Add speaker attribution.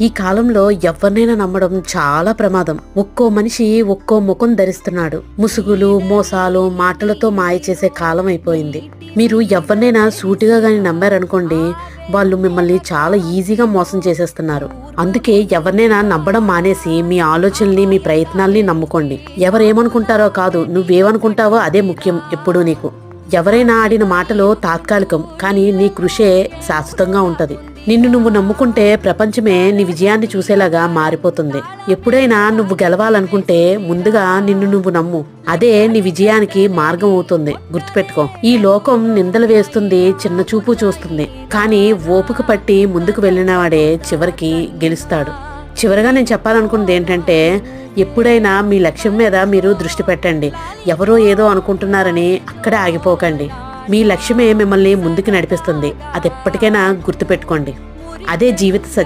Speaker 1: ఈ కాలంలో ఎవరినైనా నమ్మడం చాలా ప్రమాదం. ఒక్కో మనిషి ఒక్కో ముఖం ధరిస్తున్నాడు. ముసుగులు మోసాలు మాటలతో మాయ చేసే కాలం అయిపోయింది. మీరు ఎవరినైనా సూటిగా గాని నమ్మారనుకోండి వాళ్ళు మిమ్మల్ని చాలా ఈజీగా మోసం చేసేస్తున్నారు. అందుకే ఎవరినైనా నమ్మడం మానేసి మీ ఆలోచనల్ని మీ ప్రయత్నాల్ని నమ్ముకోండి. ఎవరేమనుకుంటారో కాదు నువ్వేమనుకుంటావో అదే ముఖ్యం ఎప్పుడూ నీకు. ఎవరైనా ఆడిన మాటలు తాత్కాలికం కానీ నీ కృషే శాశ్వతంగా ఉంటది. నిన్ను నువ్వు నమ్ముకుంటే ప్రపంచమే నీ విజయాన్ని చూసేలాగా మారిపోతుంది. ఎప్పుడైనా నువ్వు గెలవాలనుకుంటే ముందుగా నిన్ను నువ్వు నమ్ము. అదే నీ విజయానికి మార్గం అవుతుంది. గుర్తుపెట్టుకో ఈ లోకం నిందలు వేస్తుంది చిన్న చూపు చూస్తుంది. కానీ ఓపిక పట్టి ముందుకు వెళ్ళినవాడే చివరికి గెలుస్తాడు. చివరగా నేను చెప్పాలనుకున్నది ఏంటంటే ఎప్పుడైనా మీ లక్ష్యం మీద మీరు దృష్టి పెట్టండి. ఎవరో ఏదో అనుకుంటున్నారని అక్కడే ఆగిపోకండి. మీ లక్ష్యమే మిమ్మల్ని ముందుకు నడిపిస్తుంది. అది ఎప్పటికైనా గుర్తుపెట్టుకోండి. అదే జీవిత సత్యం.